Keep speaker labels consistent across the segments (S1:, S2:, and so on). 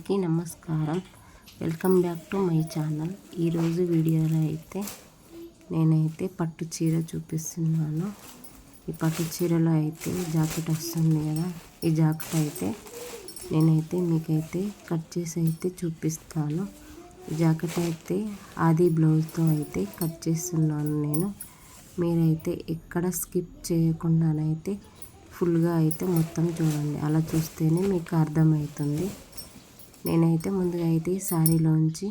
S1: అందరికీ నమస్కారం. Welcome back to my channel. ఈరోజు వీడియోలో అయితే నేనైతే పట్టు చీర చూపిస్తున్నాను. ఈ పట్టు చీరలో అయితే జాకెట్ వస్తుంది కదా ఈ జాకెట్ అయితే నేనైతే మీకైతే కట్ చేసి అయితే చూపిస్తాను. ఈ జాకెట్ అయితే ఆది బ్లౌజ్తో అయితే కట్ చేస్తున్నాను నేను. మీరైతే ఎక్కడ స్కిప్ చేయకుండానైతే ఫుల్గా అయితే మొత్తం చూడండి. అలా చూస్తేనే మీకు అర్థమవుతుంది. నేనైతే ముందుగా అయితే ఈ శారీలోంచి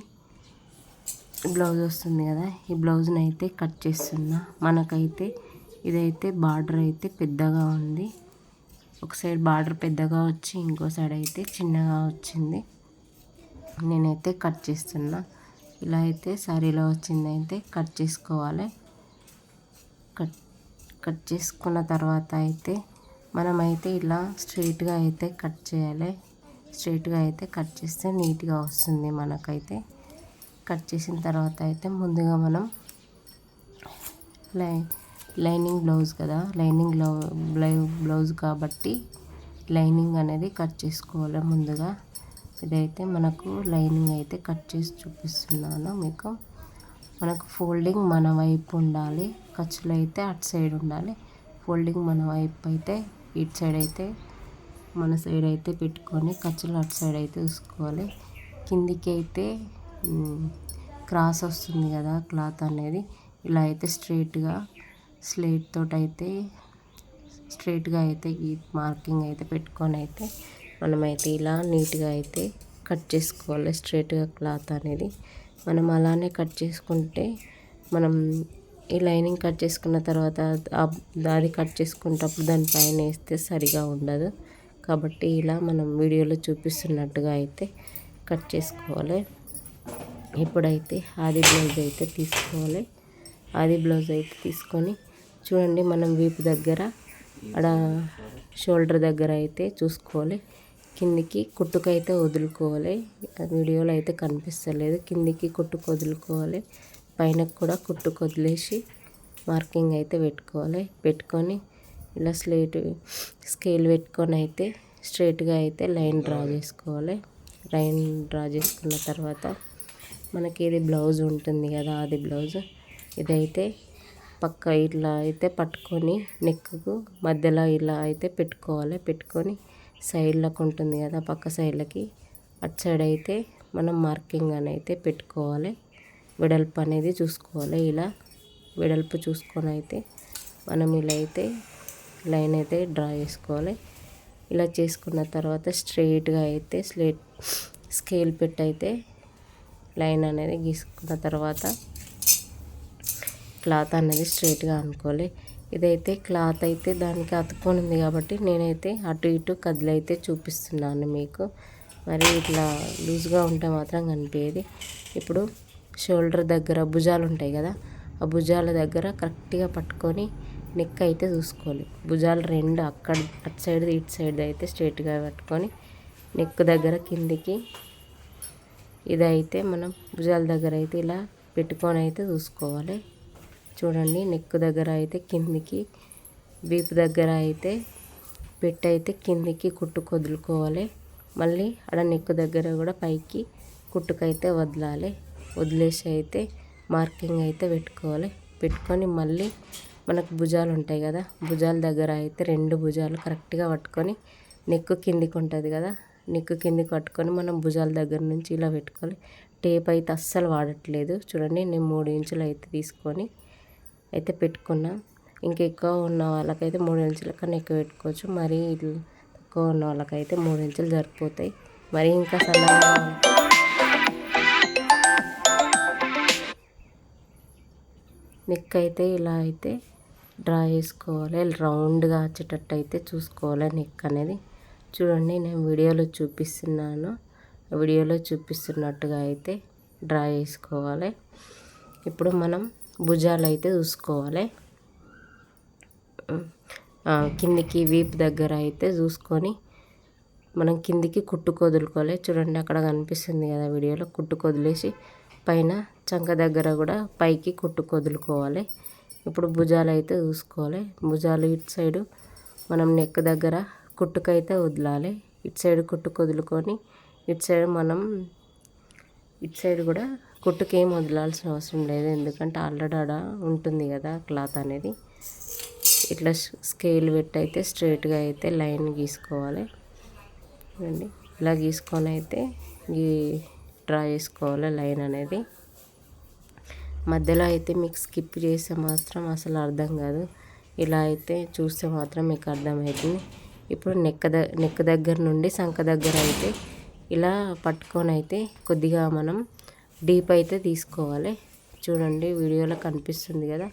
S1: బ్లౌజ్ వస్తుంది కదా ఈ బ్లౌజ్ని అయితే కట్ చేస్తున్నా. మనకైతే ఇదైతే బార్డర్ అయితే పెద్దగా ఉంది. ఒక సైడ్ బార్డర్ పెద్దగా వచ్చి ఇంకో సైడ్ అయితే చిన్నగా వచ్చింది. నేనైతే కట్ చేస్తున్నా. ఇలా అయితే శారీలో వచ్చింది అయితే కట్ చేసుకోవాలి. కట్ కట్ చేసుకున్న తర్వాత అయితే మనమైతే ఇలా స్ట్రైట్గా అయితే కట్ చేయాలి. స్ట్రైట్గా అయితే కట్ చేస్తే నీట్గా వస్తుంది మనకైతే. కట్ చేసిన తర్వాత అయితే ముందుగా మనం లై లైనింగ్ బ్లౌజ్ కదా లైనింగ్ బ్లౌ బ్లౌజ్ కాబట్టి లైనింగ్ అనేది కట్ చేసుకోవాలి ముందుగా. ఇదైతే మనకు లైనింగ్ అయితే కట్ చేసి చూపిస్తున్నాను మీకు. మనకు ఫోల్డింగ్ మన వైపు ఉండాలి ఖర్చులు అయితే అటు సైడ్ ఉండాలి. ఫోల్డింగ్ మన వైపు అయితే ఇటు సైడ్ అయితే మన సైడ్ అయితే పెట్టుకొని ఖర్చులు అటు సైడ్ అయితే చూసుకోవాలి కిందికి అయితే క్రాస్ వస్తుంది కదా క్లాత్ అనేది. ఇలా అయితే స్ట్రైట్గా స్లేట్ తోటి అయితే స్ట్రైట్గా అయితే ఈ మార్కింగ్ అయితే పెట్టుకొని అయితే మనమైతే ఇలా నీట్గా అయితే కట్ చేసుకోవాలి. స్ట్రైట్గా క్లాత్ అనేది. మనం అలానే కట్ చేసుకుంటే మనం ఈ లైనింగ్ కట్ చేసుకున్న తర్వాత దారి కట్ చేసుకునేటప్పుడు దానిపైన వేస్తే సరిగా ఉండదు. కాబట్టి ఇలా మనం వీడియోలో చూపిస్తున్నట్టుగా అయితే కట్ చేసుకోవాలి. ఇప్పుడైతే ఆది బ్లౌజ్ అయితే తీసుకోవాలి. ఆది బ్లౌజ్ అయితే తీసుకొని చూడండి మనం వీపు దగ్గర అక్కడ షోల్డర్ దగ్గర అయితే చూసుకోవాలి. కిందికి కుట్టుకైతే వదులుకోవాలి. వీడియోలో అయితే కనిపిస్తలేదు. కిందికి కుట్టుకు వదులుకోవాలి. పైన కూడా కుట్టు వదిలేసి మార్కింగ్ అయితే పెట్టుకోవాలి. పెట్టుకొని ఇలా స్లేట్ స్కేల్ పెట్టుకొని అయితే స్ట్రేట్గా అయితే లైన్ డ్రా చేసుకోవాలి. లైన్ డ్రా చేసుకున్న తర్వాత మనకి ఇది బ్లౌజ్ ఉంటుంది కదా అది బ్లౌజ్. ఇదైతే పక్క ఇట్లా అయితే పట్టుకొని నెక్కు మధ్యలో ఇలా అయితే పెట్టుకోవాలి. పెట్టుకొని సైడ్లకు ఉంటుంది కదా పక్క సైడ్లకి. అటు సైడ్ అయితే మనం మార్కింగ్ అని అయితే పెట్టుకోవాలి. వెడల్పు అనేది చూసుకోవాలి. ఇలా వెడల్పు చూసుకొని అయితే మనం ఇలా అయితే లైన్ అయితే డ్రా చేసుకోవాలి. ఇలా చేసుకున్న తర్వాత స్ట్రెయిట్గా అయితే స్లేట్ స్కేల్ పెట్ అయితే లైన్ అనేది గీసుకున్న తర్వాత క్లాత్ అనేది స్ట్రైట్గా అనుకోవాలి. ఇదైతే క్లాత్ అయితే దానికి అతుక్కొని ఉంది కాబట్టి నేనైతే అటు ఇటు కదిలైతే చూపిస్తున్నాను మీకు. మరి ఇట్లా లూజ్గా ఉంటే మాత్రం కనిపించేది. ఇప్పుడు షోల్డర్ దగ్గర భుజాలు ఉంటాయి కదా ఆ భుజాల దగ్గర కరెక్ట్గా పట్టుకొని నెక్ అయితే చూసుకోవాలి. భుజాలు రెండు అక్కడ అటు సైడ్ ఇటు సైడ్ అయితే స్ట్రైట్గా పట్టుకొని నెక్ దగ్గర కిందికి ఇదైతే మనం భుజాల దగ్గర అయితే ఇలా పెట్టుకొని అయితే చూసుకోవాలి. చూడండి నెక్ దగ్గర అయితే కిందికి వీపు దగ్గర అయితే పెట్టి అయితే కిందికి కుట్టుకు వదులుకోవాలి మళ్ళీ అక్కడ నెక్ దగ్గర కూడా పైకి కుట్టుకైతే వదలాలి. వదిలేసి అయితే మార్కింగ్ అయితే పెట్టుకోవాలి. పెట్టుకొని మళ్ళీ మనకు భుజాలు ఉంటాయి కదా భుజాల దగ్గర అయితే రెండు భుజాలు కరెక్ట్గా పట్టుకొని నెక్కు కిందికి ఉంటుంది కదా నెక్కు కిందికి పట్టుకొని మనం భుజాల దగ్గర నుంచి ఇలా పెట్టుకోవాలి టేప్ అయితే అస్సలు వాడట్లేదు. చూడండి నేను మూడు ఇంచులు అయితే తీసుకొని అయితే పెట్టుకున్నా. ఇంకా ఎక్కువ ఉన్న వాళ్ళకైతే మూడు ఇంచుల కన్నా ఎక్కువ పెట్టుకోవచ్చు. మరీ తక్కువ ఉన్న వాళ్ళకైతే మూడు ఇంచులు సరిపోతాయి. మరి ఇంకా సన్నగా నెక్ అయితే ఇలా అయితే డ్రా చేసుకోవాలి. రౌండ్గా వచ్చేటట్టు అయితే చూసుకోవాలి నెక్ అనేది. చూడండి నేను వీడియోలో చూపిస్తున్నాను. వీడియోలో చూపిస్తున్నట్టుగా అయితే డ్రా చేసుకోవాలి. ఇప్పుడు మనం భుజాలు అయితే చూసుకోవాలి. కిందికి వీపు దగ్గర అయితే చూసుకొని మనం కిందికి కుట్టుకు వదులుకోవాలి చూడండి అక్కడ కనిపిస్తుంది కదా వీడియోలో. కుట్టుకు వదిలేసి పైన చంక దగ్గర కూడా పైకి కుట్టుకు వదులుకోవాలి ఇప్పుడు భుజాలు అయితే చూసుకోవాలి. భుజాలు ఇటు సైడు మనం నెక్ దగ్గర కుట్టుకైతే వదలాలి. ఇటు సైడ్ కుట్టుకు వదులుకొని ఇటు సైడ్ మనం ఇటు సైడ్ కూడా కుట్టుకి ఏం వదలాల్సిన అవసరం లేదు. ఎందుకంటే ఆల్రెడీ ఆడ ఉంటుంది కదా క్లాత్ అనేది. ఇట్లా స్కేల్ పెట్టి అయితే స్ట్రైట్గా అయితే లైన్ గీసుకోవాలి. చూడండి ఇలా గీసుకొని అయితే ఈ డ్రా చేసుకోవాలి లైన్ అనేది. మధ్యలో అయితే మీకు స్కిప్ చేస్తే మాత్రం అసలు అర్థం కాదు. ఇలా అయితే చూస్తే మాత్రం మీకు అర్థమవుతుంది ఇప్పుడు నెక్క ద నెక్ దగ్గర నుండి సంఖ దగ్గర అయితే ఇలా పట్టుకొని అయితే కొద్దిగా మనం డీప్ అయితే తీసుకోవాలి. చూడండి వీడియోలో కనిపిస్తుంది కదా.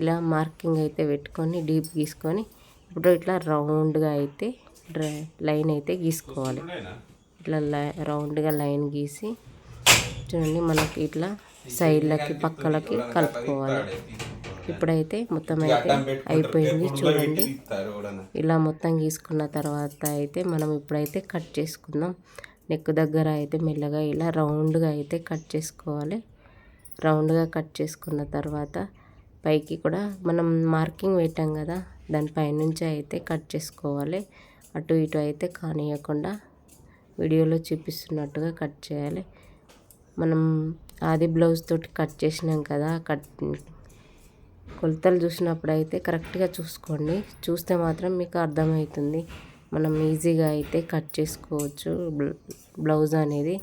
S1: ఇలా మార్కింగ్ అయితే పెట్టుకొని డీప్ గీసుకొని ఇప్పుడు ఇట్లా రౌండ్గా అయితే లైన్ అయితే గీసుకోవాలి. ఇట్లా రౌండ్గా లైన్ గీసి చూడండి మనకి ఇట్లా సైడ్లకి పక్కలకి కలుపుకోవాలి. ఇప్పుడైతే మొత్తం అయితే అయిపోయింది చూడండి. ఇలా మొత్తం గీసుకున్న తర్వాత అయితే మనం ఇప్పుడైతే కట్ చేసుకుందాం. నెక్ దగ్గర అయితే మెల్లగా ఇలా రౌండ్గా అయితే కట్ చేసుకోవాలి. రౌండ్గా కట్ చేసుకున్న తర్వాత పైకి కూడా మనం మార్కింగ్ పెట్టాం కదా దానిపైనుంచి అయితే కట్ చేసుకోవాలి. అటు ఇటు అయితే కానియకుండా వీడియోలో చూపిస్తున్నట్టుగా కట్ చేయాలి. మనం అది బ్లౌజ్ తోటి కట్ చేసినాం కదా కట్ కొలతలు చూసినప్పుడు అయితే కరెక్ట్గా చూసుకోండి. చూస్తే మాత్రం మీకు అర్థమవుతుంది. మనం ఈజీగా అయితే కట్ చేసుకోవచ్చు. బ్లౌజ్ అనేది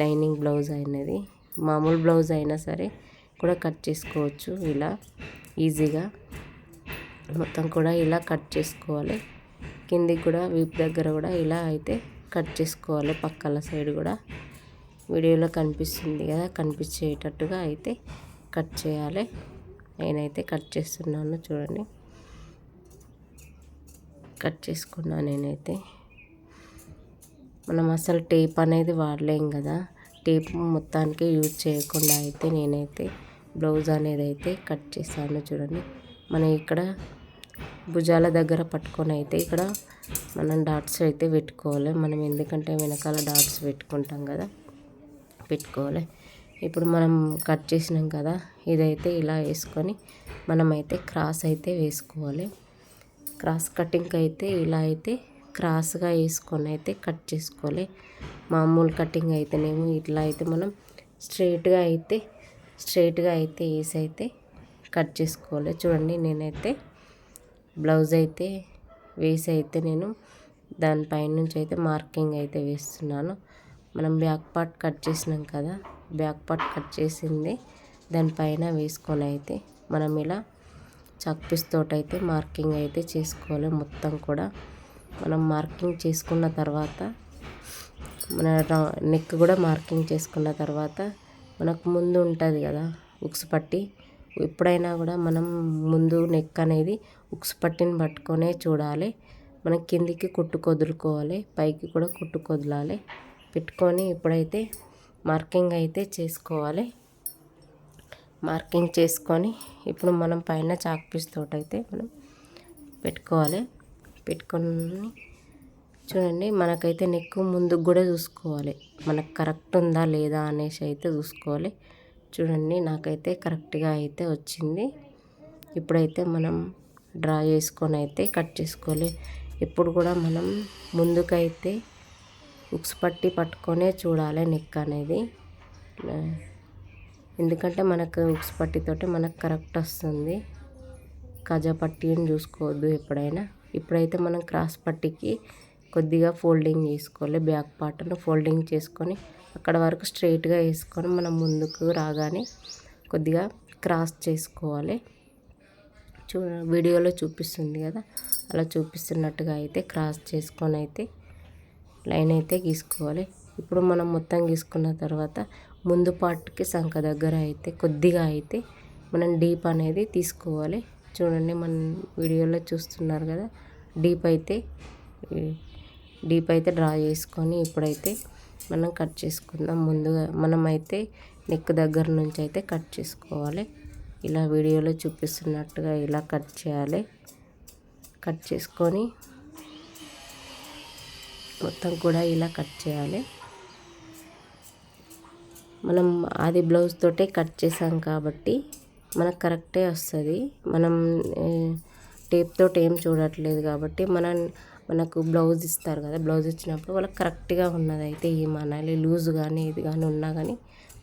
S1: లైనింగ్ బ్లౌజ్ అనేది మామూలు బ్లౌజ్ అయినా సరే కూడా కట్ చేసుకోవచ్చు. ఇలా ఈజీగా మొత్తం కూడా ఇలా కట్ చేసుకోవాలి. కిందికి కూడా వీప్ దగ్గర కూడా ఇలా అయితే కట్ చేసుకోవాలి. పక్కల సైడ్ కూడా వీడియోలో కనిపిస్తుంది కదా కనిపించేటట్టుగా అయితే కట్ చేయాలి. నేనైతే కట్ చేస్తున్నాను చూడండి. కట్ చేసుకున్నా నేనైతే. మనం అసలు టేప్ అనేది వాడలేం కదా. టేప్ మొత్తానికి యూజ్ చేయకుండా అయితే నేనైతే బ్లౌజ్ అనేది అయితే కట్ చేశాను చూడండి. మనం ఇక్కడ భుజాల దగ్గర పట్టుకొని అయితే ఇక్కడ మనం డాట్స్ అయితే పెట్టుకోవాలి. మనం ఎందుకంటే వెనకాల డాట్స్ పెట్టుకుంటాం కదా. పెట్టుకోవాలి. ఇప్పుడు మనం కట్ చేసినాం కదా ఇదైతే ఇలా వేసుకొని మనమైతే క్రాస్ అయితే వేసుకోవాలి. క్రాస్ కటింగ్ అయితే ఇలా అయితే క్రాస్గా వేసుకొని అయితే కట్ చేసుకోవాలి. మామూలు కటింగ్ అయితేనేమో ఇట్లా అయితే మనం స్ట్రైట్గా అయితే స్ట్రైట్గా అయితే వేసి అయితే కట్ చేసుకోవాలి. చూడండి నేనైతే బ్లౌజ్ అయితే వేసి అయితే నేను దానిపైన నుంచి అయితే మార్కింగ్ అయితే వేస్తున్నాను. మనం బ్యాక్ పార్ట్ కట్ చేసినాం కదా బ్యాక్ పార్ట్ కట్ చేసింది. దానిపైన వేసుకొని అయితే మనం ఇలా చాక్పీస్ అయితే మార్కింగ్ అయితే చేసుకోవాలి. మొత్తం కూడా మనం మార్కింగ్ చేసుకున్న తర్వాత మన నెక్ కూడా మార్కింగ్ చేసుకున్న తర్వాత మనకు ముందు ఉంటుంది కదా ఉక్స్ పట్టి. ఎప్పుడైనా కూడా మనం ముందు నెక్ అనేది ఉక్స్ పట్టిని పట్టుకొనే చూడాలి. మనం కిందికి కుట్టుకొదులుకోవాలి పైకి కూడా కుట్టుకొదలాలి పెట్టుకొని ఇప్పుడైతే మార్కింగ్ అయితే చేసుకోవాలి. మార్కింగ్ చేసుకొని ఇప్పుడు మనం పైన చాక్ పీస్ తోటైతే మనం పెట్టుకోవాలి. పెట్టుకొని చూడండి మనకైతే నెక్ ముందుకు కూడా చూసుకోవాలి. మనకు కరెక్ట్ ఉందా లేదా అనేసి అయితే చూసుకోవాలి. చూడండి నాకైతే కరెక్ట్గా అయితే వచ్చింది. ఇప్పుడైతే మనం డ్రా చేసుకొని అయితే కట్ చేసుకోవాలి. ఎప్పుడు కూడా మనం ముందుకైతే ఉక్స్ పట్టి పట్టుకొనే చూడాలి నెక్ అనేది. ఎందుకంటే మనకు ఉక్స్ పట్టితోటి మనకు కరెక్ట్ వస్తుంది. కజా పట్టీని చూసుకోవద్దు ఎప్పుడైనా. ఇప్పుడైతే మనం క్రాస్ పట్టికి కొద్దిగా ఫోల్డింగ్ చేసుకోవాలి. బ్యాక్ పార్ట్ను ఫోల్డింగ్ చేసుకొని అక్కడ వరకు స్ట్రైట్గా వేసుకొని మనం ముందుకు రాగానే కొద్దిగా క్రాస్ చేసుకోవాలి. చూ వీడియోలో చూపిస్తుంది కదా? అలా చూపిస్తున్నట్టుగా అయితే క్రాస్ చేసుకొని అయితే లైన్ అయితే గీసుకోవాలి. ఇప్పుడు మనం మొత్తం గీసుకున్న తర్వాత ముందు పార్ట్కి సంఖ దగ్గర అయితే కొద్దిగా అయితే మనం డీప్ అనేది తీసుకోవాలి. చూడండి మన వీడియోలో చూస్తున్నారు కదా డీప్ అయితే డీప్ అయితే డ్రా చేసుకొని ఇప్పుడైతే మనం కట్ చేసుకుందాం. ముందుగా మనమైతే నెక్ దగ్గర నుంచి అయితే కట్ చేసుకోవాలి. ఇలా వీడియోలో చూపిస్తున్నట్టుగా ఇలా కట్ చేయాలి. కట్ చేసుకొని మొత్తం కూడా ఇలా కట్ చేయాలి. మనం అది బ్లౌజ్ తోటే కట్ చేసాం కాబట్టి మనకు కరెక్టే వస్తుంది. మనం టేప్ తోటి ఏం చూడట్లేదు కాబట్టి మనం మనకు బ్లౌజ్ ఇస్తారు కదా బ్లౌజ్ ఇచ్చినప్పుడు వాళ్ళకి కరెక్ట్గా ఉన్నది అయితే ఏమనాలి. లూజ్ కానీ ఇది కానీ ఉన్నా కానీ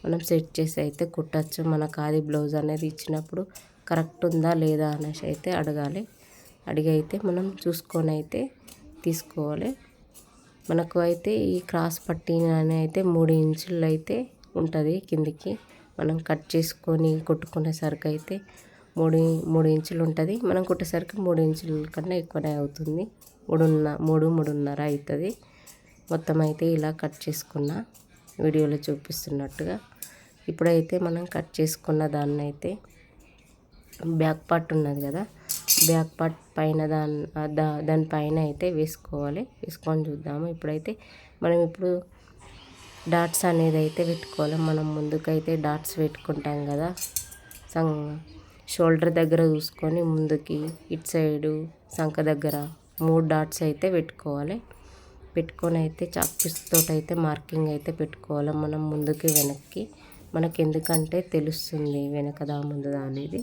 S1: మనం సెట్ చేసి అయితే కుట్టచ్చు. మనకు అది బ్లౌజ్ అనేది ఇచ్చినప్పుడు కరెక్ట్ ఉందా లేదా అనేసి అయితే అడగాలి. అడిగి అయితే మనం చూసుకొని అయితే తీసుకోవాలి. మనకు అయితే ఈ క్రాస్ పట్టీ అయితే మూడు ఇంచులు అయితే ఉంటుంది కిందికి. మనం కట్ చేసుకొని కుట్టుకునేసరికి అయితే మూడు మూడు ఇంచులు ఉంటుంది. మనం కుట్టేసరికి మూడు ఇంచుల కన్నా ఎక్కువనే అవుతుంది. మూడున్న మూడు మూడున్నర అవుతుంది. మొత్తం అయితే ఇలా కట్ చేసుకున్న వీడియోలో చూపిస్తున్నట్టుగా. ఇప్పుడైతే మనం కట్ చేసుకున్న దాన్ని అయితే బ్యాక్ పార్ట్ ఉన్నది కదా బ్యాక్ పార్ట్ పైన దాని దా దానిపైన అయితే వేసుకోవాలి. వేసుకొని చూద్దాము. ఇప్పుడైతే మనం ఇప్పుడు డాట్స్ అనేది అయితే పెట్టుకోవాలి. మనం ముందుకైతే డాట్స్ పెట్టుకుంటాం కదా. సం షోల్డర్ దగ్గర చూసుకొని ముందుకి ఇటు సైడు సంఖ దగ్గర మూడు డాట్స్ అయితే పెట్టుకోవాలి. పెట్టుకొని అయితే చాక్పీస్తో అయితే మార్కింగ్ అయితే పెట్టుకోవాలి. మనం ముందుకి వెనక్కి. మనకి ఎందుకంటే తెలుస్తుంది వెనకదా ముందుదా అనేది.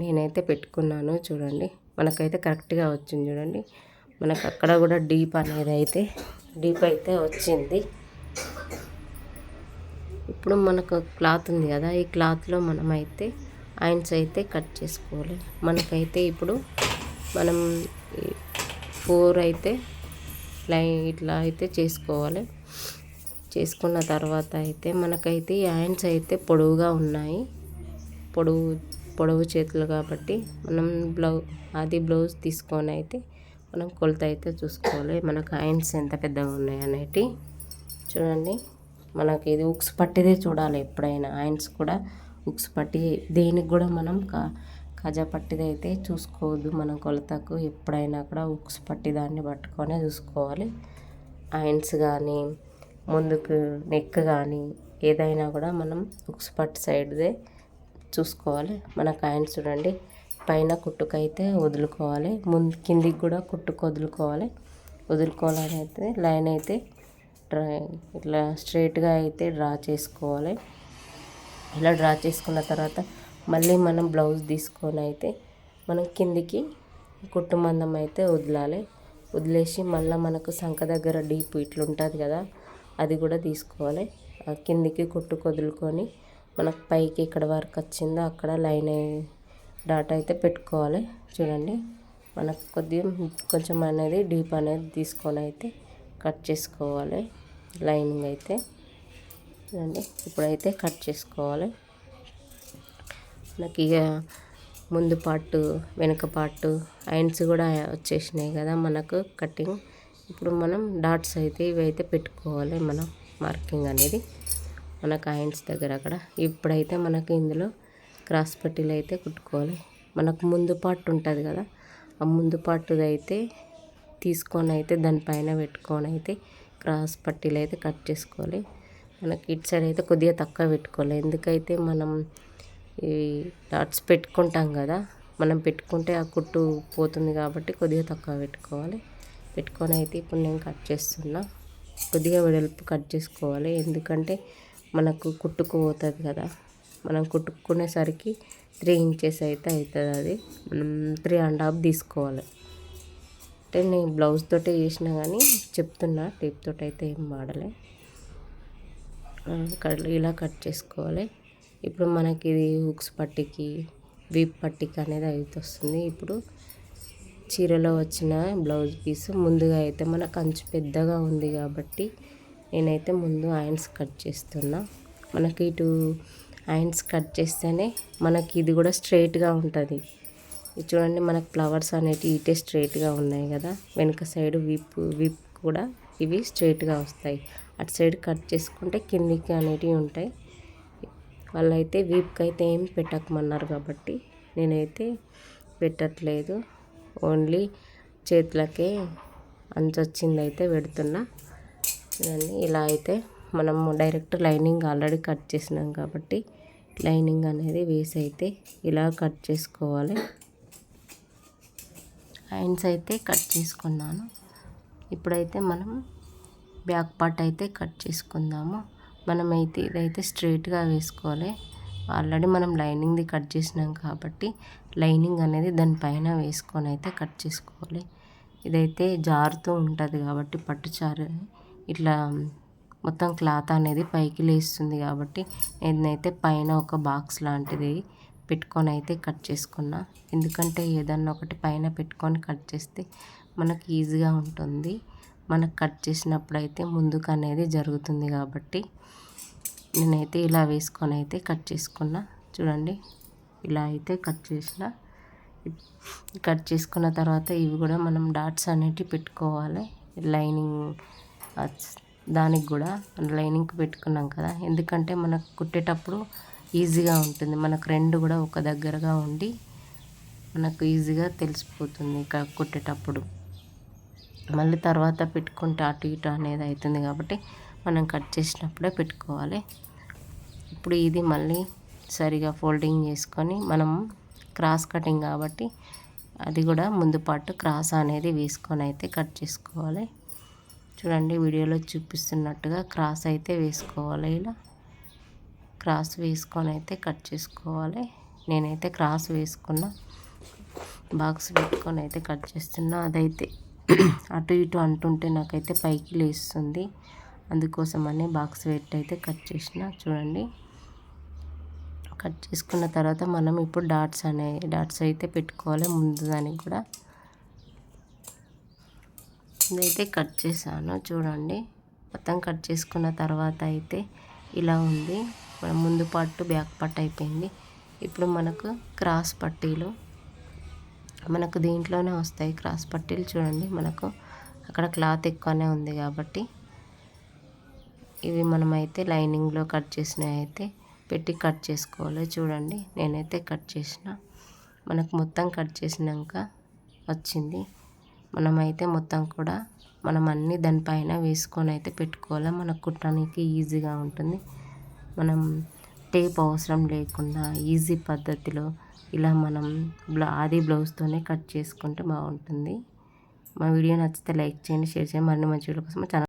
S1: నేనైతే పెట్టుకున్నాను చూడండి. మనకైతే కరెక్ట్గా వచ్చింది చూడండి. మనకు అక్కడ కూడా డీప్ అనేది అయితే డీప్ అయితే వచ్చింది. ఇప్పుడు మనకు క్లాత్ ఉంది కదా ఈ క్లాత్లో మనమైతే ఆయన్స్ అయితే కట్ చేసుకోవాలి. మనకైతే ఇప్పుడు మనం ఫోర్ అయితే లై ఇట్లా అయితే చేసుకోవాలి. చేసుకున్న తర్వాత అయితే మనకైతే ఈ ఆయన్స్ అయితే పొడవుగా ఉన్నాయి. పొడవు పొడవు చేతులు కాబట్టి మనం బ్లౌ అది బ్లౌజ్ తీసుకొని అయితే మనం కొలత అయితే చూసుకోవాలి. మనకు కాయిన్స్ ఎంత పెద్దగా ఉన్నాయి అనేటి. చూడండి మనకి ఇది ఉక్స్ పట్టిదే చూడాలి ఎప్పుడైనా. ఆయన్స్ కూడా ఉక్స్ పట్టి దేనికి కూడా మనం కా కజా పట్టిది అయితే చూసుకోవద్దు. మన కొలతకు ఎప్పుడైనా కూడా ఉక్స్ పట్టి దాన్ని పట్టుకొని చూసుకోవాలి. ఆయన్స్ కానీ ముందుకు నెక్ కానీ ఏదైనా కూడా మనం ఉక్స్ పట్టి సైడ్దే చూసుకోవాలి. మన కాయిన్స్ చూడండి. పైన కుట్టుకైతే వదులుకోవాలి. ముందు కిందికి కూడా కుట్టుకు వదులుకోవాలి. వదులుకోవాలని అయితే లైన్ అయితే డ్రా ఇట్లా స్ట్రైట్గా అయితే డ్రా చేసుకోవాలి. ఇలా డ్రా చేసుకున్న తర్వాత మళ్ళీ మనం బ్లౌజ్ తీసుకొని అయితే మనం కిందికి కుట్టు మందం అయితే వదలాలి. వదిలేసి మళ్ళీ మనకు సంఖ దగ్గర డీప్ ఇట్లా ఉంటుంది కదా అది కూడా తీసుకోవాలి. కిందికి కుట్టు వదులుకొని మనకు పైకి ఇక్కడ వరకు వచ్చిందో అక్కడ లైన్ డాట్ అయితే పెట్టుకోవాలి. చూడండి. మనకు కొద్దిగా కొంచెం అనేది డీప్ అనేది తీసుకొని అయితే కట్ చేసుకోవాలి. లైనింగ్ అయితే. చూడండి. ఇప్పుడైతే కట్ చేసుకోవాలి. మనకి ఇక ముందు పాటు వెనుక పార్ట్ ఐన్స్ కూడా వచ్చేసినాయి కదా మనకు కటింగ్. ఇప్పుడు మనం డాట్స్ అయితే ఇవి అయితే పెట్టుకోవాలి. మనం మార్కింగ్ అనేది. మనకు ఐన్స్ దగ్గర అక్కడ. ఇప్పుడైతే మనకి ఇందులో క్రాస్ పట్టీలు అయితే కుట్టుకోవాలి. మనకు ముందు పార్ట్ ఉంటుంది కదా ఆ ముందు పార్ట్ అయితే తీసుకొని అయితే దానిపైన పెట్టుకొని అయితే క్రాస్ పట్టీలు అయితే కట్ చేసుకోవాలి. మనకి ఇటు సైడ్ అయితే కొద్దిగా తక్కువ పెట్టుకోవాలి. ఎందుకైతే మనం ఈ డాట్స్ పెట్టుకుంటాం కదా మనం పెట్టుకుంటే ఆ కుట్టు పోతుంది కాబట్టి కొద్దిగా తక్కువ పెట్టుకోవాలి. పెట్టుకొని అయితే ఇప్పుడు నేను కట్ చేస్తున్నా. కొద్దిగా వెడల్పు కట్ చేసుకోవాలి. ఎందుకంటే మనకు కుట్టుకుపోతుంది కదా. మనం కుట్టుకునేసరికి త్రీ ఇంచెస్ అయితే అవుతుంది అది. మనం త్రీ అండ్ హాఫ్ తీసుకోవాలి. అంటే నేను బ్లౌజ్ తోటే చేసినా కానీ చెప్తున్నా టేప్ తోటి అయితే ఏం వాడలే. ఇలా కట్ చేసుకోవాలి. ఇప్పుడు మనకి ఇది హుక్స్ పట్టికి వీప్ పట్టికి అనేది అయితే వస్తుంది. ఇప్పుడు చీరలో వచ్చిన బ్లౌజ్ పీస్ ముందుగా అయితే మన కంచు పెద్దగా ఉంది కాబట్టి నేనైతే ముందు ఐన్స్ కట్ చేస్తున్నా. మనకి ఇటు ఐన్స్ కట్ చేస్తేనే మనకి ఇది కూడా స్ట్రైట్గా ఉంటుంది. చూడండి మనకు ఫ్లవర్స్ అనేటివి ఇటే స్ట్రైట్గా ఉన్నాయి కదా. వెనుక సైడ్ విప్ విప్ కూడా ఇవి స్ట్రైట్గా వస్తాయి. అటు సైడ్ కట్ చేసుకుంటే కిందికి అనేటివి ఉంటాయి. వాళ్ళైతే వీప్కి అయితే ఏం పెట్టకమన్నారు కాబట్టి నేనైతే పెట్టట్లేదు. ఓన్లీ చేతులకే అంచొచ్చింది అయితే పెడుతున్నా. చూడండి ఇలా అయితే మనము డైరెక్ట్ లైనింగ్ ఆల్రెడీ కట్ చేసినాం కాబట్టి లైనింగ్ అనేది వేసి అయితే ఇలా కట్ చేసుకోవాలి. హ్యాండ్స్ అయితే కట్ చేసుకున్నాను. ఇప్పుడైతే మనం బ్యాక్ పార్ట్ అయితే కట్ చేసుకుందాము. మనమైతే ఇదైతే స్ట్రైట్గా వేసుకోవాలి. ఆల్రెడీ మనం లైనింగ్ది కట్ చేసినాం కాబట్టి లైనింగ్ అనేది దానిపైన వేసుకొని అయితే కట్ చేసుకోవాలి. ఇదైతే జారుతూ ఉంటుంది కాబట్టి పట్టుచారు ఇట్లా మొత్తం క్లాత్ అనేది పైకి లేస్తుంది కాబట్టి నేనైతే పైన ఒక బాక్స్ లాంటిది పెట్టుకొని అయితే కట్ చేసుకున్నా. ఎందుకంటే ఏదన్నా ఒకటి పైన పెట్టుకొని కట్ చేస్తే మనకు ఈజీగా ఉంటుంది. మనకు కట్ చేసినప్పుడు అయితే ముందుకు అనేది జరుగుతుంది కాబట్టి నేనైతే ఇలా వేసుకొని అయితే కట్ చేసుకున్నా. చూడండి ఇలా అయితే కట్ చేసిన. కట్ చేసుకున్న తర్వాత ఇవి కూడా మనం డాట్స్ అనేటివి పెట్టుకోవాలి. లైనింగ్ దానికి కూడా లైనింగ్ పెట్టుకున్నాం కదా. ఎందుకంటే మనకు కుట్టేటప్పుడు ఈజీగా ఉంటుంది. మనకు రెండు కూడా ఒక దగ్గరగా ఉండి మనకు ఈజీగా తెలిసిపోతుంది ఇక కుట్టేటప్పుడు. మళ్ళీ తర్వాత పెట్టుకుంటే అటు ఇటు అనేది అవుతుంది కాబట్టి మనం కట్ చేసినప్పుడే పెట్టుకోవాలి. ఇప్పుడు ఇది మళ్ళీ సరిగా ఫోల్డింగ్ చేసుకొని మనం క్రాస్ కటింగ్ కాబట్టి అది కూడా ముందు పాటు క్రాస్ అనేది వేసుకొని అయితే కట్ చేసుకోవాలి. చూడండి వీడియోలో చూపిస్తున్నట్టుగా క్రాస్ అయితే వేసుకోవాలి ఇలా. క్రాస్ వేసుకొని అయితే కట్ చేసుకోవాలి. నేనైతే క్రాస్ వేసుకున్న బాక్స్ పెట్టుకొని అయితే కట్ చేస్తున్నా. అదైతే అటు ఇటు అంటుంటే నాకైతే పైకి లేస్తుంది. అందుకోసమని బాక్స్ పెట్టి అయితే కట్ చేసిన. చూడండి. కట్ చేసుకున్న తర్వాత మనం ఇప్పుడు డాట్స్ అనే డాట్స్ అయితే పెట్టుకోవాలి ముందు దానికి కూడా. ఇదైతే కట్ చేశాను. చూడండి. మొత్తం కట్ చేసుకున్న తర్వాత అయితే ఇలా ఉంది. ముందు పట్టు బ్యాక్ పట్టు అయిపోయింది. ఇప్పుడు మనకు క్రాస్ పట్టీలు మనకు దీంట్లోనే వస్తాయి క్రాస్ పట్టీలు. చూడండి. మనకు అక్కడ క్లాత్ ఎక్కువనే ఉంది కాబట్టి ఇవి మనమైతే లైనింగ్లో కట్ చేసినవి అయితే పెట్టి కట్ చేసుకోవాలి. చూడండి. నేనైతే కట్ చేసిన. మనకు మొత్తం కట్ చేసినాక వచ్చింది. మనమైతే మొత్తం కూడా మనం అన్నీ దానిపైన వేసుకొని అయితే పెట్టుకోవాలి. మనకు కుట్టడానికి ఈజీగా ఉంటుంది. మనం టేప్ అవసరం లేకుండా ఈజీ పద్ధతిలో ఇలా మనం బ్లా ఆది బ్లౌజ్తోనే కట్ చేసుకుంటే బాగుంటుంది. మా వీడియో నచ్చితే లైక్ చేయండి షేర్ చేయండి. మరిన్ని మంచి వీడియో కోసం ఛానల్